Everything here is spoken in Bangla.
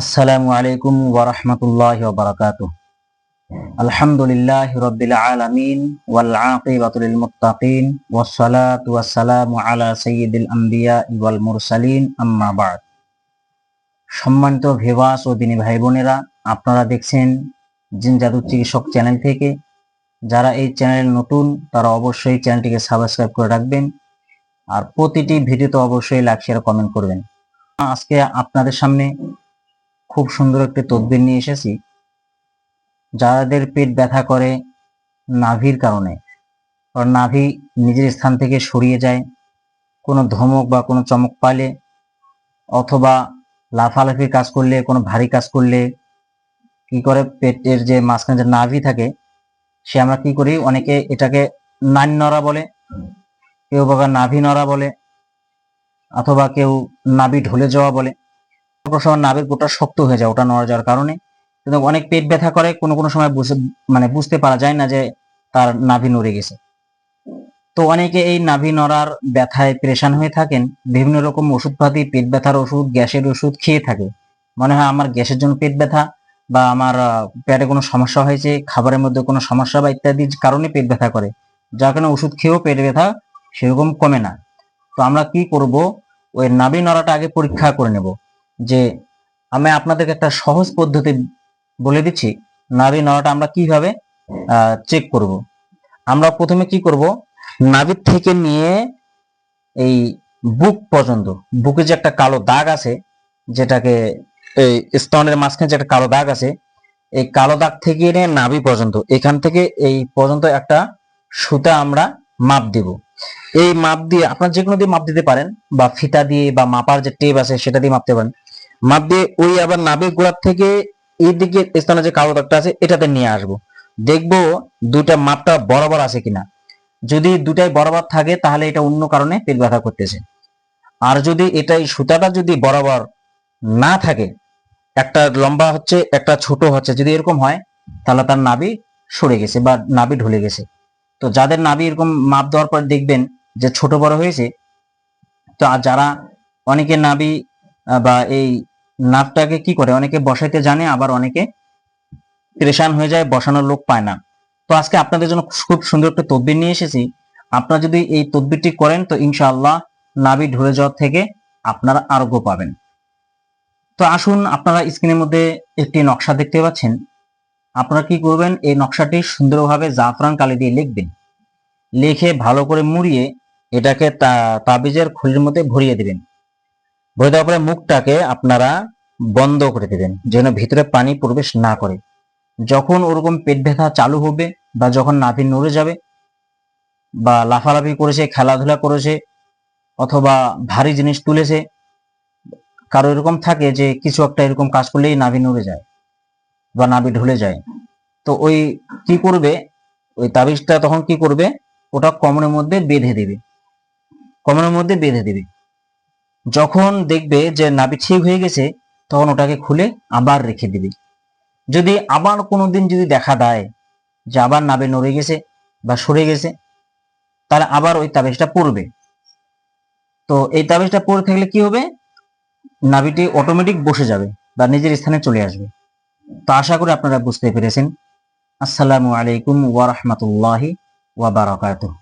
আসসালামু আলাইকুম ওয়ারহমতুল্লাহ বারাকাত আলহামদুলিল্লাহ রবিল আলমিন ওয়াল আকিবাতুল মুত্তাকিন ওয়াসসালাতু ওয়াসসালামু আলা সাইয়্যিদিল আম্বিয়া ওয়াল মুরসালিন, আম্মা বাদ। সম্মানিত ভিভাস ও দিনী ভাই বোনেরা আপনারা দেখছেন জিন জাদু চিকিৎসক চ্যানেল থেকে। যারা এই চ্যানেল নতুন, তারা অবশ্যই চ্যানেলটিকে সাবস্ক্রাইব করে রাখবেন। আর প্রতিটি ভিডিওতে অবশ্যই লাইক শেয়ার কমেন্ট করবেন। আজকে আপনাদের সামনে খুব সুন্দর একটি তদবির নিয়ে এসেছি, যাদের পেট ব্যথা করে নাভির কারণে। কারণ নাভি নিজের স্থান থেকে সরিয়ে যায়, কোনো ধমক বা কোনো চমক পাইলে, অথবা লাফালাফি কাজ করলে, কোনো ভারী কাজ করলে, কি করে পেটের যে মাঝখানে যে নাভি থাকে, সে আমরা কি করি, অনেকে এটাকে নান নড়া বলে, কেউ বাবা নাভি নড়া বলে, অথবা কেউ নাভি ঢলে যাওয়া বলে। সময় নাভের গোটা শক্ত হয়ে যায়, ওটা নড়া যাওয়ার কারণে। কিন্তু অনেক পেট ব্যথা করে, কোনো কোনো সময় বুঝে মানে বুঝতে পারা যায় না যে তার নাভি নড়ে গেছে। তো অনেকে এই নাভি নড়ার ব্যথায় প্রেশান হয়ে থাকেন, বিভিন্ন রকম ওষুধপাতি, পেট ব্যথার ওষুধ, গ্যাসের ওষুধ খেয়ে থাকে। মনে হয় আমার গ্যাসের জন্য পেট ব্যথা বা আমার পেটে কোনো সমস্যা হয়েছে, খাবারের মধ্যে কোনো সমস্যা বা ইত্যাদি কারণে পেট ব্যথা করে। যার কারণে ওষুধ খেয়েও পেট ব্যথা সেরকম কমে না। তো আমরা কি করব? ওই নাভি নড়াটা আগে পরীক্ষা করে নেব। যে আমি আপনাদেরকে একটা সহজ পদ্ধতি বলে দিচ্ছি। নাভি নড়াটা আমরা কীভাবে চেক করব? আমরা প্রথমে কি করব? নাভির থেকে নিয়ে এই বুক পর্যন্ত, বুকে যে একটা কালো দাগ আছে, যেটাকে এই স্তনের মাঝখানে যে একটা কালো দাগ আছে, এই কালো দাগ থেকে নিয়ে নাভি পর্যন্ত, এখান থেকে এই পর্যন্ত একটা সুতা আমরা মাপ দিব। এই মাপ দিয়ে, আপনার যে কোনো দিয়ে মাপ দিতে পারেন, বা ফিতা দিয়ে, বা মাপার যে টেপ আছে, সেটা দিয়ে মাপতে পারেন। মাপ দিয়ে ওই আবার নাভের গোড়ার থেকে এই দিকে স্থানে যে কালো দাগটা আছে, এটাতে নিয়ে আসব। দেখব দুইটা মাপটা বরাবর আছে কিনা। যদি দুটাই বরাবর থাকে, তাহলে এটা অন্য কারণে পেট ব্যথা করতেছে। আর যদি এটা এই সুতাটা যদি বরাবর না থাকে, একটা লম্বা হচ্ছে, একটা ছোট হচ্ছে, যদি এরকম হয়, তাহলে তার নাভি সরে গেছে বা নাভি ঢলে গেছে। তো যাদের নাভি এরকম মাপ দেওয়ার পর দেখবেন যে ছোট বড় হয়েছে, তো আর যারা অনেকে নাভি বা এই নাভটাকে কি করে? অনেকে বসাইতে জানে, আবার অনেকে প্রেশান হয়ে যায়, বসানোর লোক পায় না। তো আজকে আপনাদের জন্য খুব সুন্দর একটা তদবির নিয়ে এসেছি। আপনারা যদি এই তদবিরটি করেন, তো ইনশাআল্লাহ নাভি ঢলে যাওয়ার থেকে আপনারা আরোগ্য পাবেন। তো আসুন, আপনারা স্ক্রিনের মধ্যে একটি নকশা দেখতে পাচ্ছেন। আপনারা কি করবেন? এই নকশাটি সুন্দরভাবে জাফরান কালি দিয়ে লিখবেন। লিখে ভালো করে মুড়িয়ে এটাকে তাবিজের খুলির মধ্যে ভরিয়ে দিবেন। ভরে দেওয়ার পরে মুখটাকে আপনারা বন্ধ করে দিবেন, যেন ভিতরে পানি প্রবেশ না করে। যখন ওরকম পেট ব্যথা চালু হবে বা যখন নাভি নড়ে যাবে বা লাফালাফি করেছে, খেলাধুলা করেছে, অথবা ভারী জিনিস তুলেছে, কারও এরকম থাকে যে কিছু একটা এরকম কাজ করলেই নাভি নড়ে যায় বা নাভি ঢুলে যায়। তো ওই কি করবে? ওই তাবিজটা তখন কি করবে? ওটা কমনের মধ্যে বেঁধে দেবে। কমনের মধ্যে বেঁধে দেবে। যখন দেখবে যে নাভি ঠিক হয়ে গেছে, তখন ওটাকে খুলে আবার রেখে দিবে। যদি আবার কোনোদিন যদি দেখা দেয় যে আবার নাভি নড়ে গেছে বা সরে গেছে, তাহলে আবার ওই তাবিজটা পড়বে। তো এই তাবিজটা পড়ে থাকলে কি হবে? নাভিটি অটোমেটিক বসে যাবে বা নিজের স্থানে চলে আসবে। তো আশা করি আপনারা বুঝতে পেরেছেন। আসসালামু আলাইকুম ওয়া রাহমাতুল্লাহি ওয়া বারাকাতুহু।